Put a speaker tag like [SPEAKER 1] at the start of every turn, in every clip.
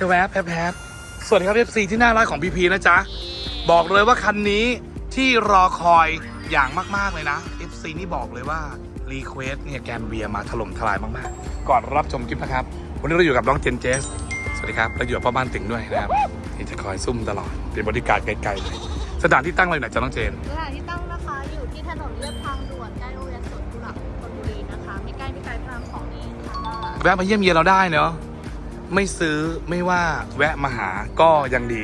[SPEAKER 1] จะแวบแพบสวัสดีครับ FC ที่น่ารักของพีพีนะจ๊ะ บอกเลยว่าคันนี้ที่รอคอยอย่างมาก ๆ เลยนะ FC นี่บอกเลยว่ารีเควสเนี่ยแกนเบียมาถล่มทลายมากๆ ก่อนรับชมคลิปนะครับ วันนี้เราอยู่กับน้องเจนเจส สวัสดีครับเราอยู่กับพ่อบ้านถึงด้วยนะครับที่จะคอยซุ่มตลอด เป็นบริการไกลๆเลยสถานที่ตั้งเลยไหนจ๊ะน้องเจน
[SPEAKER 2] สถานที่ตั้งนะคะอยู่ที่ถนนเลียบทางด่วนใกล้โรงเรียนสวนกุหลาบธนบุรีนะคะไม่ใกล้ไม่ไกลพระรามสองเองค่ะ
[SPEAKER 1] แวะมาเยี่ยมเยียนเราได้เนาะ ไม่ซื้อไม่ว่าแวะมาหาก็ยังดี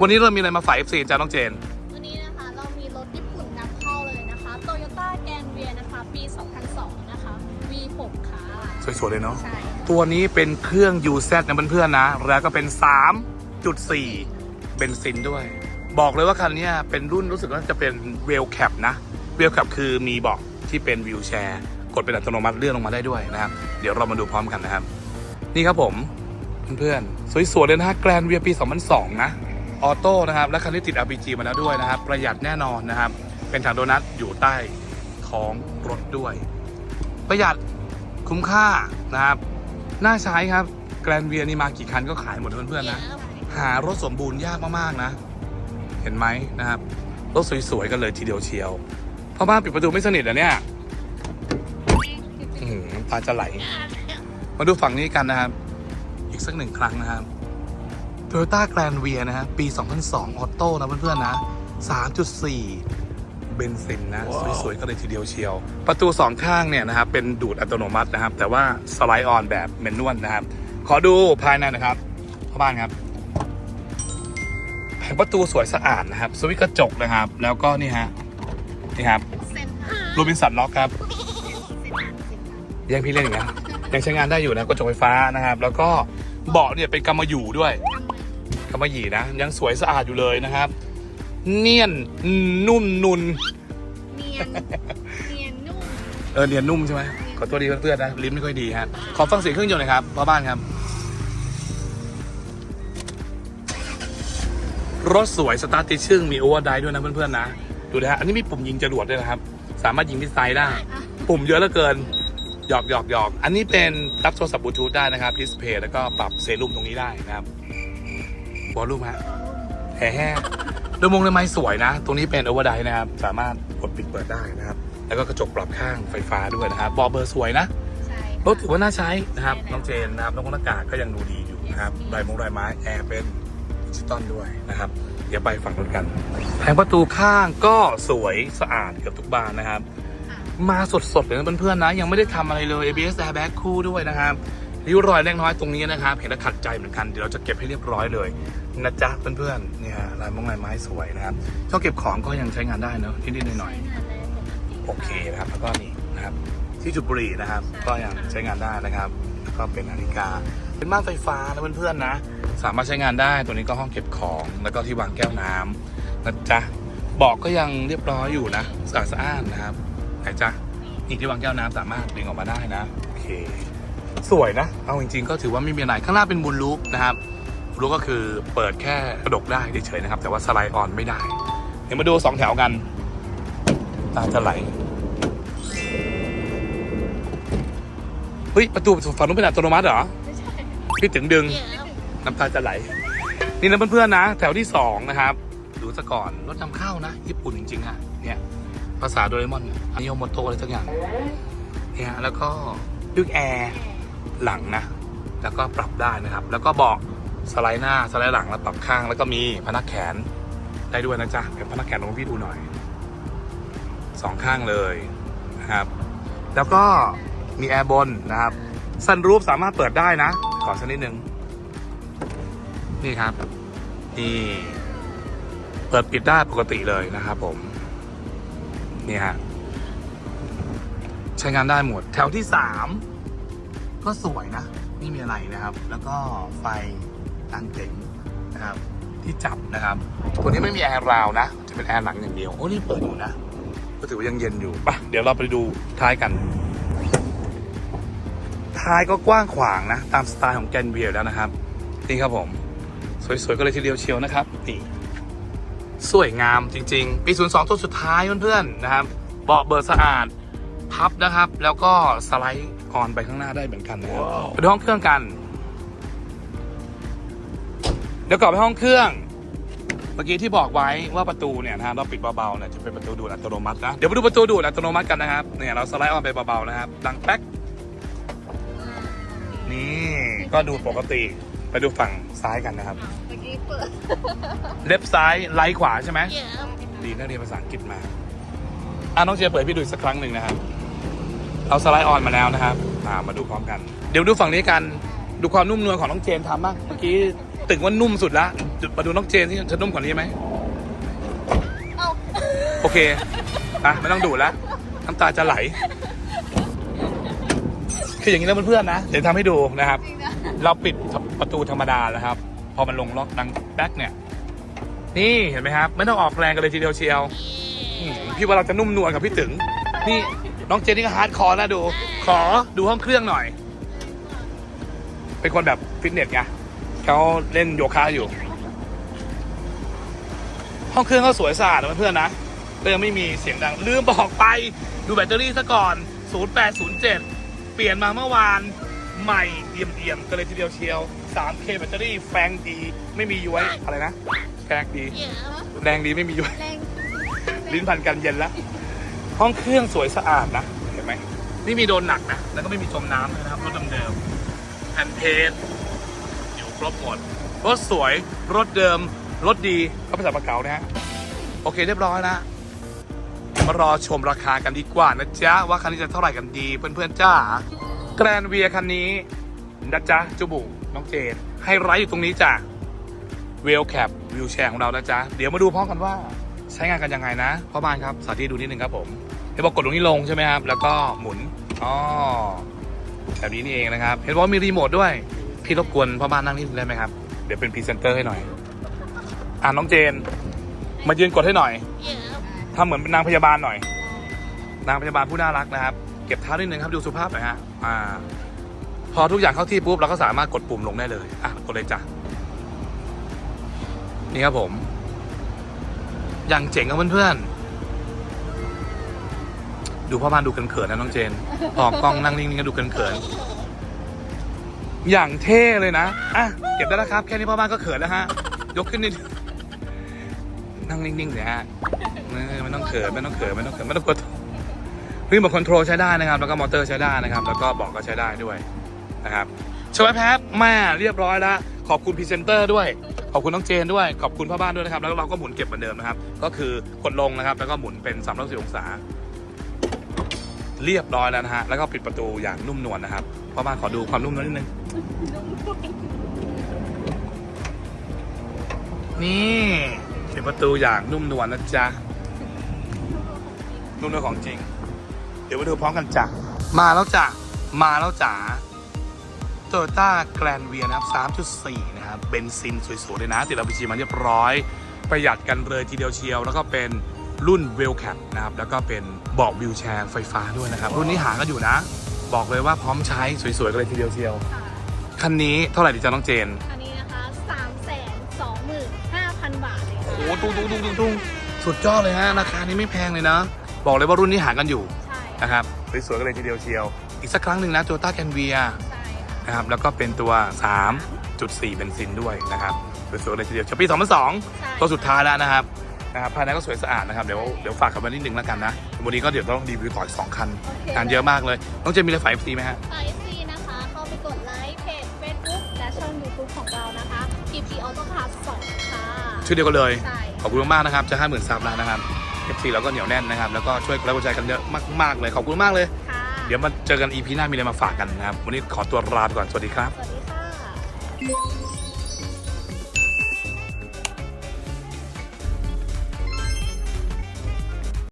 [SPEAKER 1] วันนี้เรามีอะไรมาฝ่าย FC จ้าน้องเจน
[SPEAKER 2] วันนี้นะคะเรามีรถญี่ปุ่นนำเข้าเลยนะคะ Toyota g r a n v i a นะคะ ปี 2002 นะคะ V6 ค่ะ
[SPEAKER 1] สวยๆเลยเนาะ
[SPEAKER 2] ใช่
[SPEAKER 1] ตัวนี้เป็นเครื่อง UZ นะเพื่อนๆนะ แล้วก็เป็น 3.4 เบนซินด้วย บอกเลยว่าคันเนี้ยเป็นรุ่นรู้สึกว่าจะเป็นเวลแคปนะ เวลแคปคือมีเบาะที่เป็นวิวแชร์ กดเป็นอัตโนมัติเลื่อนลงมาได้ด้วยนะครับ เดี๋ยวเรามาดูพร้อมกันนะครับ นี่ครับผมเพื่อนๆสวยๆเลยนะฮะแกรนเวียปี 2002 นะออโต้นะครับ และคันนี้ติด RPG มาแล้วด้วยนะครับ ประหยัดแน่นอนนะครับ เป็นถังโดนัทอยู่ใต้ท้องรถด้วย ประหยัดคุ้มค่านะครับ น่าใช้ครับแกรนเวียนี่มากี่คันก็ขายหมดเพื่อนๆนะ หารถสมบูรณ์ยากมากๆนะ เห็นไหมนะครับ รถสวยๆกันเลยทีเดียวเชียวพ่อบ้านปิดประตูไม่สนิทอะเนี่ยอื้อหือน้ำตาจะไหล มาดูฝั่งนี้กันนะครับ อีกสักหนึ่งครั้งนะครับ Toyota Grand v i a นะฮะปี 2002 ออโต้นะเพื่อนๆนะ 3.4 เบนซินนะ สวยๆ ก็เลยทีเดียวเชียว ประตูสองข้างเนี่ยนะครับ เป็นดูดอัตโนมัตินะครับ แต่ว่าสไลด์ออนแบบแมนนวลนะครับ ขอดูภายในนะครับพ่อบ้านครับแผงประตูสวยสะอาดนะครับ สวิตช์กระจกนะครับ แล้วก็นี่ฮะนี่ครับ
[SPEAKER 2] เซ็นค่ะ
[SPEAKER 1] โรบินสันล็อกครับ
[SPEAKER 2] เซ็นเซ็นค่ะเซ็นค่ะ
[SPEAKER 1] ยังพี่เล่นอย่างนี้น ยังใช้งานได้อยู่นะกระจกไฟฟ้านะครับ แล้วก็เบาะเนี่ยเป็นกำมะหยี่ด้วย
[SPEAKER 2] ทำเลย
[SPEAKER 1] กำมะหยี่นะ ยังสวยสะอาดอยู่เลยนะครับ เนียนนุ่มนุน
[SPEAKER 2] เนียนเนียนนุ่ม
[SPEAKER 1] เออเนียนนุ่มใช่ไหมขอตัวดีเพื่อนๆนะลิ้นไม่ค่อยดีฮะขอฟังเสียงเครื่องยนต์หน่อยครับพ่อบ้านครับรถสวยสตาร์ทติดชึ่งมีโอเวอร์ไดด้วยนะเพื่อนๆนะ ดูนะฮะอันนี้มีปุ่มยิงจรวดด้วยนะครับ สามารถยิงมิสไซล์ได้
[SPEAKER 2] อะ
[SPEAKER 1] ปุ่มเยอะเหลือเกิน หยอกหยอกหยอกอันนี้เป็นรับโทรศัพท์บลูทูธได้นะครับดิสเพย์แล้วก็ปรับเซรุ่มตรงนี้ได้นะครับวอลลุ่มฮะแห่แห่โดยมงเลยไม้สวยนะ ตรงนี้เป็นโอเวอร์ไดนะครับ สามารถกดปิดเปิดได้นะครับ แล้วก็กระจกปรับข้างไฟฟ้าด้วยนะครับบอเบอร์สวยนะ
[SPEAKER 2] ใช่
[SPEAKER 1] รถถือว่าน่าใช้นะครับ
[SPEAKER 2] ใช่
[SPEAKER 1] น้องเจนนะครับ น้องคนอากาศก็ยังดูดีอยู่นะครับลายมงลายไม้แอร์เป็นดิจิตอลด้วยนะครับ เดี๋ยวไปฝั่งนู้นกัน แผงประตูข้างก็สวยสะอาดเกือบทุกบานนะครับ
[SPEAKER 2] อะ
[SPEAKER 1] มาสดๆเลยนะเพื่อนๆนะ ยังไม่ได้ทำอะไรเลย ABS airbag คู่ด้วยนะครับริ้วรอยเล็กน้อยตรงนี้นะครับเห็นแล้วขัดใจเหมือนกันเดี๋ยวเราจะเก็บให้เรียบร้อยเลยนะจ๊ะเพื่อนๆเนี่ยลายมงลายไม้สวยนะครับช่องเก็บของก็ยังใช้งานได้เนอะนิดๆหน่อยๆ
[SPEAKER 2] ใช้งานได้ปกติ
[SPEAKER 1] โอเคนะครับแล้วก็นี่นะครับที่จุดบุรีนะครับ ก็ยังใช้งานได้นะครับแล้วก็เป็นนาฬิกา เป็นม่านไฟฟ้านะเพื่อนๆนะ สามารถใช้งานได้ตัวนี้ก็ห้องเก็บของแล้วก็ที่วางแก้วน้ำนะจ๊ะบอกก็ยังเรียบร้อยอยู่นะสะอาดสะอ้านนะครับ ไหนจ๊ะนี่ที่วางแก้วน้ำสามารถดึงออกมาได้นะโอเคสวยนะ เอาจริงๆ ก็ถือว่าไม่มีอะไรข้างหน้าเป็นบุญลูปนะครับบุญลูปก็คือเปิดแค่กระดกได้เฉยๆนะครับ แต่ว่าสไลด์ออนไม่ได้ เดี๋ยวมาดูสองแถวกัน ตาจะไหลเฮ้ย ประตูฝั่งนู้นเป็นอัตโนมัติเหรอ
[SPEAKER 2] ไม่ใช่
[SPEAKER 1] พี่ถึงดึง
[SPEAKER 2] เดี๋ยว
[SPEAKER 1] น้ำตาจะไหล นี่นะเพื่อนๆนะ แถวที่สองนะครับ ดูซะก่อนรถนำเข้านะ ญี่ปุ่นจริงๆอะเนี่ย ภาษาโดเรมอนอันนี้โมโตอะไรสักอย่างเนี่ยแล้วก็ดึกแอร์หลังนะ แล้วก็ปรับได้นะครับ แล้วก็เบอกสไลด์หน้าสไลด์หลังแล้วปรับข้าง แล้วก็มีพนักแขนได้ด้วยนะจ๊ะเป็นพนักแขนลองพี่ดูหน่อยสองข้างเลยนะครับ แล้วก็มีแอร์บนนะครับซันรูฟสามารถเปิดได้นะขอสักนิดนึงนี่ครับนี่เปิดปิดได้ปกติเลยนะครับผม นี่ฮะใช้งานได้หมด แถวที่สามก็สวยนะ ไม่มีอะไรนะครับ แล้วก็ไฟตันเจ๋งนะครับ ที่จับนะครับ ตัวนี้ไม่มีแอร์ราวนะ จะเป็นแอร์หลังอย่างเดียว โอ้นี่เปิดอยู่นะ ก็ถือว่ายังเย็นอยู่ปะเดี๋ยวเราไปดูท้ายกัน ท้ายก็กว้างขวางนะ ตามสไตล์ของแกนเบียร์แล้วนะครับ นี่ครับผม สวยๆก็เลยทีเดียวเชียวนะครับ นี่ สวยงามจริง ๆ ปี 02 ตัวสุดท้ายเพื่อนๆนะครับ เบาะเบอร์สะอาด พับนะครับ แล้วก็สไลด์ออนไปข้างหน้าได้เหมือนกันนะครับไปดูห้องเครื่องกัน เดี๋ยวก่อนไปห้องเครื่อง เมื่อกี้ที่บอกไว้ว่าประตูเนี่ยนะครับเราปิดเบาๆเนี่ยจะเป็นประตูดูดอัตโนมัตินะ เดี๋ยวไปดูประตูดูดอัตโนมัติกันนะครับ เนี่ยเราสไลด์ออนไปเบาๆนะครับ ดังแป๊ก นี่ก็ดูปกติ ไปดูฝั่งซ้ายกันนะครับ
[SPEAKER 2] เมื่อกี้เปิด
[SPEAKER 1] เล็บซ้ายไลท์ขวาใช่ไหม
[SPEAKER 2] เยอะ
[SPEAKER 1] ดีนักเรียนภาษาอังกฤษมาอะน้องเจเปิดให้พี่ดูอีกสักครั้งหนึ่งนะครับ เอาสไลด์ออนมาแล้วนะครับอ่ามาดูพร้อมกัน เดี๋ยวดูฝั่งนี้กัน ดูความนุ่มนวลของน้องเจนทำบ้าง เมื่อกี้ตึงว่านุ่มสุดละมาดูน้องเจนที่จะนุ่มกว่านี้ไหม
[SPEAKER 2] เอ้า
[SPEAKER 1] โอเคอะไม่ต้องดูแล้วน้ำตาจะไหล คืออย่างนี้แล้วเพื่อนๆนะ เดี๋ยวทำให้ดูนะครับ
[SPEAKER 2] จริงนะ
[SPEAKER 1] เราปิดประตูธรรมดานะครับพ อมันลงล็อกดังแป๊กเนี่ย นี่เห็นไหมครับ ไม่ต้องออกแรงกันเลยทีเดียวเชียวอืมพี่ว่าเราจะนุ่มนวลกับพี่ตึง นี่น้องเจนนี่ก็ฮาร์ดคอร์นะดู ขอดูห้องเครื่องหน่อย เป็นคนแบบฟิตเนสไงเขาเล่นโยคะอยู่ ห้องเครื่องเขาสวยสะอาดนะเพื่อนๆนะแต่ยังไม่มีเสียงดัง ลืมบอกไปดูแบตเตอรี่ซะก่อน 0807 เปลี่ยนมาเมื่อวาน ใหม่เอี่ยมเอี่ยมๆกันเลยทีเดียวเชียว 3K แบตเตอรี่แฟงดีไม่มีย้วยอะไรนะแฟงดี
[SPEAKER 2] เยอะ
[SPEAKER 1] แรงดีไม่มีย้วย
[SPEAKER 2] แรง
[SPEAKER 1] ลิ้นพันกันเย็นแล้ว ห้องเครื่องสวยสะอาดนะ เห็นไหมไม่มีโดนหนักนะ แล้วก็ไม่มีจมน้ำเลยนะครับ รถเดิมๆแผ่นเพจอยู่ครบหมด รถสวย รถเดิม รถดีก็เป็นสาปะเก๋านะฮะ โอเคเรียบร้อยแล้วมารอชมราคากันดีกว่านะจ๊ะ ว่าคันนี้จะเท่าไหร่กันดี เพื่อนๆจ้า แกรนเวียคันนี้นะจ๊ะจูบุน้องเจนไฮไลท์อยู่ตรงนี้จ้ะเวลแคปวิวแชร์ของเรานะจ๊ะเดี๋ยวมาดูพร้อมกันว่าใช้งานกันยังไงนะพ่อบ้านครับสาธิตดูนิดนึงครับผมเห็นบอกกดตรงนี้ลงใช่ไหมครับ แล้วก็หมุนอ๋อแบบนี้นี่เองนะครับ เห็นว่ามีรีโมทด้วย พี่รบกวนพ่อบ้านนั่งนิดนึงได้ไหมครับ เดี๋ยวเป็นพรีเซนเตอร์ให้หน่อย อ่าน้องเจน มายืนกดให้หน่อย
[SPEAKER 2] เยอะ
[SPEAKER 1] ทำเหมือนเป็นนางพยาบาลหน่อย นางพยาบาลผู้น่ารักนะครับ เก็บเท้านิดนึงครับดูสุภาพหน่อยฮะอ่า พอทุกอย่างเข้าที่ปุ๊บเราก็สามารถกดปุ่มลงได้เลยอะกดเลยจ้ะนี่ครับผม อย่างเจ๋งครับเพื่อนๆดูพ่อบ้านดูเขินๆนะน้องเจนออกกล้องนั่งนิ่งๆก็ดูเขินๆอย่างเท่เลยนะอะเก็บได้แล้วครับ แค่นี้พ่อบ้านก็เขินแล้วฮะยกขึ้นนิดนั่งนิ่งๆเลยฮะไม่ต้องเขินไม่ต้องเขินไม่ต้องเขินไม่ต้องกด รีโมทคอนโทรลใช้ได้นะครับ แล้วก็มอเตอร์ใช้ได้นะครับ แล้วก็บอกก็ใช้ได้ด้วยนะครับชวแพบแม่เรียบร้อยแล้วขอบคุณพรีเซนเตอร์ด้วย ขอบคุณน้องเจนด้วย ขอบคุณพ่อบ้านด้วยนะครับ แล้วเราก็หมุนเก็บเหมือนเดิมนะครับ ก็คือกดลงนะครับ แล้วก็หมุนเป็น3 6 0องศา เรียบร้อยแล้วนะฮะ แล้วก็ปิดประตูอย่างนุ่มนวลนะครับ พ่อบ้านขอดูความนุ่มนวลนิดนึง นี่ปิดประตูอย่างนุ่มนวลนะจ๊ะ นุ่มนวลของจริง เดี๋ยวมาดูพร้อมกันจ้ะมาแล้วจ้ะมาแล้วจ๋าโตโยต้าแกรนเวียนะครับ 3.4 นะครับเบนซินสวยๆเลยนะ ติด LPG มาเรียบร้อย ประหยัดกันเลยทีเดียวเชียว แล้วก็เป็นรุ่นเวลแคปนะครับ แล้วก็เป็นเบาะวิวแชร์ไฟฟ้าด้วยนะครับ รุ่นนี้หากันอยู่นะ บอกเลยว่าพร้อมใช้สวยๆกันเลยทีเดียวเชียว
[SPEAKER 2] ค่ะ
[SPEAKER 1] คันนี้เท่าไหร่ดีจ๊ะน้องเจน
[SPEAKER 2] อันนี้นะคะ3 2 5 0 0 0 บาทเลยค่ะ
[SPEAKER 1] โอ้ตุ้งตุ้งตุ้งตุ้งตุ้งสุดยอดเลยฮะราคานี้ไม่แพงเลยนะ บอกเลยว่ารุ่นนี้หากันอยู่
[SPEAKER 2] ใช่
[SPEAKER 1] นะครับสวยๆกันเลยทีเดียวเชียว อีกสักครั้งหนึ่งนะโ o ต้าแคนเวีย
[SPEAKER 2] ใช่ค่ะ
[SPEAKER 1] นะครับแล้วก็เป็นตัว 3.4 เบนซินด้วยนะครับสวยๆกันเลยทีเดียวเฉปี2002
[SPEAKER 2] ใช่
[SPEAKER 1] ตัวสุดท้ายแล้วนะครับนะครับภายในก็สวยสะอาดนะครับเดี๋ยวเดี๋ยวฝากกันไว้นิดนึงแล้วกันนะวันนี้ก็เดี๋ยวต้องรีวิวต่ออีกสองคัน
[SPEAKER 2] โอเค
[SPEAKER 1] งานเยอะมากเลยน้องเจนมีอะไรฝาก FC ไหมฮะ
[SPEAKER 2] ไอซีนะคะเข้าไปกดไลค์เพจ Facebook และช่อง YouTube ของเรานะคะ PP Auto Pass 2ค่ะ
[SPEAKER 1] ชื่อเดียวกันเลย
[SPEAKER 2] ใช่
[SPEAKER 1] ขอบคุณมากๆนะครับจะ50,000ซับแล้วนะครับ FC เราก็เหนียวแน่นนะครับแล้วก็ช่วยกดไลค์กดแชร์กันเยอะมากๆเลยขอบคุณมากเลย
[SPEAKER 2] ค่ะ
[SPEAKER 1] เดี๋ยวมาเจอกัน EP หน้ามีอะไรมาฝากกันนะครับวันนี้ขอตัวลาไปก่อนสวัสดีครับ
[SPEAKER 2] สวัสดีค่ะ